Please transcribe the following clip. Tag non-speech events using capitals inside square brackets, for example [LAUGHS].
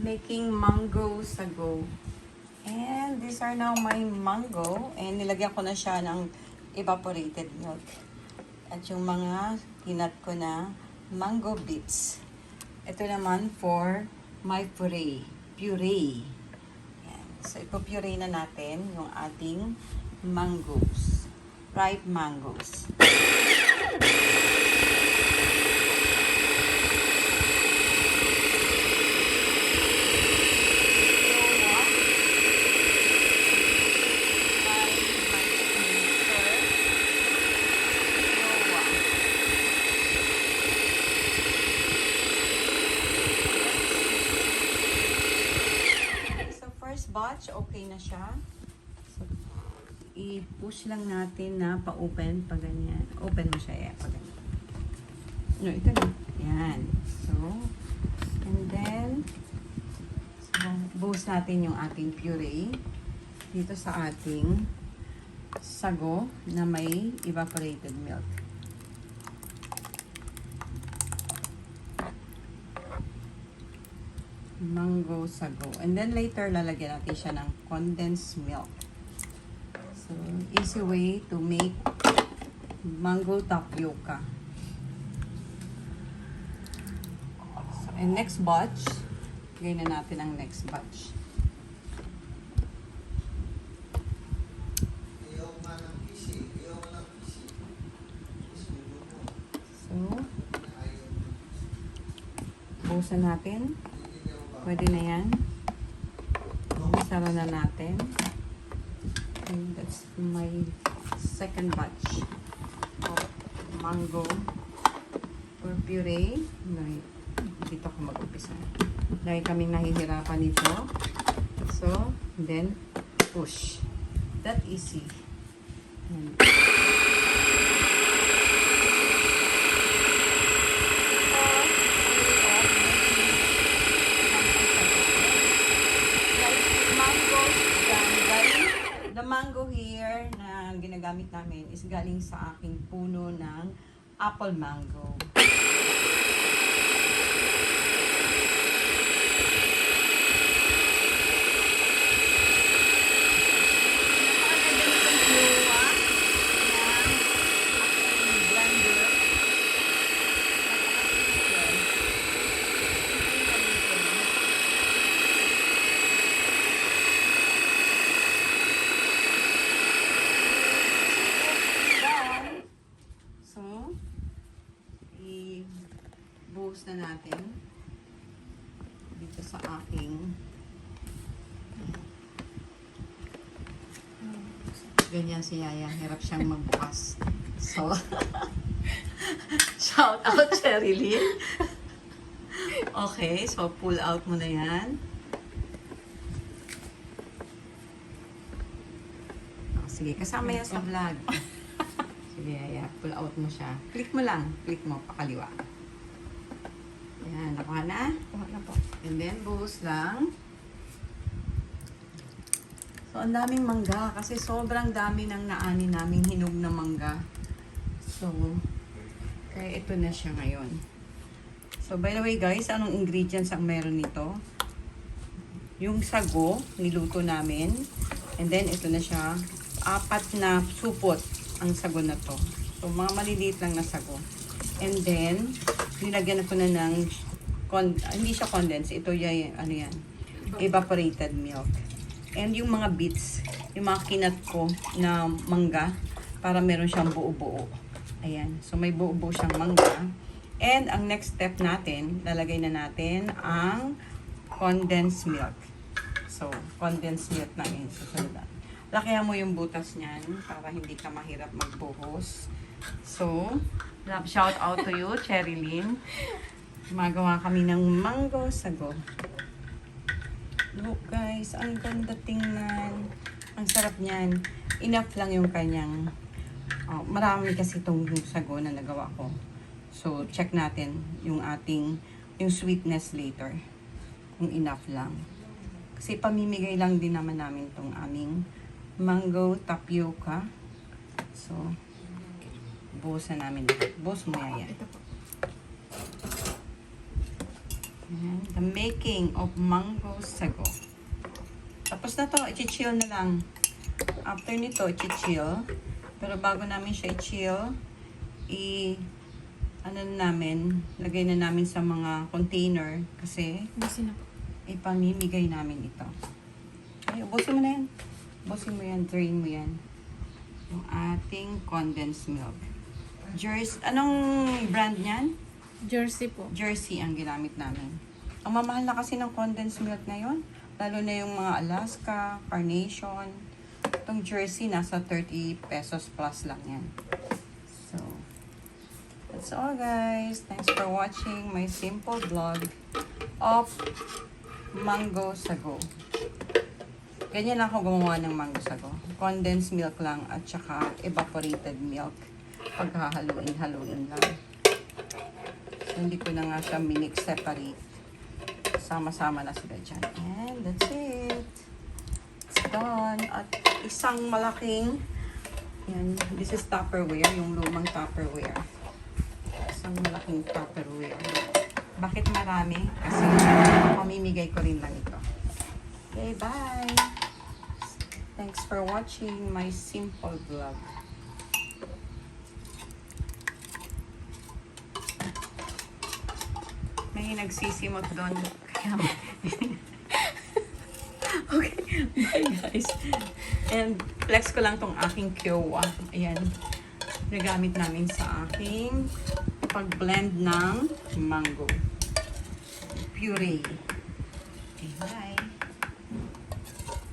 making mango sago. And these are now my mango. And nilagyan ko na siya ng evaporated milk. At yung mga kinat ko na mango bits. Ito naman for my puree. Puree. Yan. So, ipupuree na natin yung ating mangoes. Ripe mangoes. So, first batch, okay na siya. So, i-push lang natin na pa-open pa ganyan. Open mo siya, eh, pa ganyan. No, ito na. Yan. So, and then, so, buhos natin yung ating puree dito sa ating sago na may evaporated milk. Mango sago. And then later, lalagyan natin siya ng condensed milk. So, easy way to make mango tapioca. So, and next batch, gawin na natin ang next batch. So, buhusan natin. Pwede na yan. Sara na natin. And that's my second batch of mango or puree. Dahil dito ako mag-umpisa. Dahil kaming nahihirapan nito. So, then, push. That easy. Yan. Mango here na ginagamit namin is galing sa aking puno ng apple mango. Napakaganda nitong luwa ng aking blender. Napakaganda. down. So, i-buhos na natin dito sa aking ganyan si Yaya. Hirap siyang magbukas. So, [LAUGHS] shout out Cherry Lynn. Okay, so pull out mo na yan. Oh, sige, kasama yan sa vlog. [LAUGHS] Sige, Yaya, pull out mo siya. Click mo lang. Click mo, pakaliwa. Yan, nakuha na. Kuha na po. And then, buhos lang. So, ang daming mangga kasi sobrang dami ng naani naming hinog na mangga. So, kaya ito na siya ngayon. So, by the way guys, anong ingredients ang meron nito? Yung sago, niluto namin. And then, ito na siya. Apat na supot ang sago na to. So, mga maliliit lang na sago. And then, nilagyan ko na ng, con- hindi siya condensed. Ito yung, ano yan, evaporated milk. And yung mga bits, yung mga kinat ko na mangga, para meron siyang buo-buo. Ayan. So, may buo-buo siyang mangga. And ang next step natin, lalagay na natin ang condensed milk. So, condensed milk na yung susunod. Lakihan mo yung butas niyan para hindi ka mahirap magbuhos. So, shout out to you, Cherry Lynn. Gumagawa kami ng mango sago. Look guys, ang ganda tingnan. Ang sarap niyan. Enough lang yung kanyang oh, marami kasi itong sago na nagawa ko. So, check natin yung ating yung sweetness later. Kung enough lang. Kasi pamimigay lang din naman namin itong aming mango tapioca. So, buhusan namin. Buhos mo yaya. Ito po. Ayan, the making of mango sago. Tapos na to, i-chill na lang. After nito, i-chill. Pero bago namin siya i-chill, i ano na namin, lagay na namin sa mga container kasi ipamimigay namin ito. Ay, ubusin mo na yan. Ubusin mo yan, drain mo yan. Yung ating condensed milk. Jersey, anong brand niyan? Jersey po. Jersey ang ginamit namin. Ang mamahal na kasi ng condensed milk ngayon. Lalo na yung mga Alaska, Carnation. Itong Jersey, nasa 30 pesos plus lang yan. So, that's all guys. Thanks for watching my simple vlog of mango sago. Ganyan lang ako gumawa ng mango sago. Condensed milk lang at saka evaporated milk. Paghahaluin-haluin lang. Hindi ko na nga siya minix separate. Sama-sama na sila dyan. And that's it. It's done. At isang malaking, yan, this is Tupperware, yung lumang Tupperware. Isang malaking Tupperware. Bakit marami? Kasi pamimigay ko rin lang ito. Okay, bye! Thanks for watching my simple vlog. May nagsisimot doon. Kaya [LAUGHS] okay. Bye guys. And flex ko lang tong aking Kiowa. Ayan. Nagamit namin sa aking pag-blend ng mango. Puree. Okay, bye.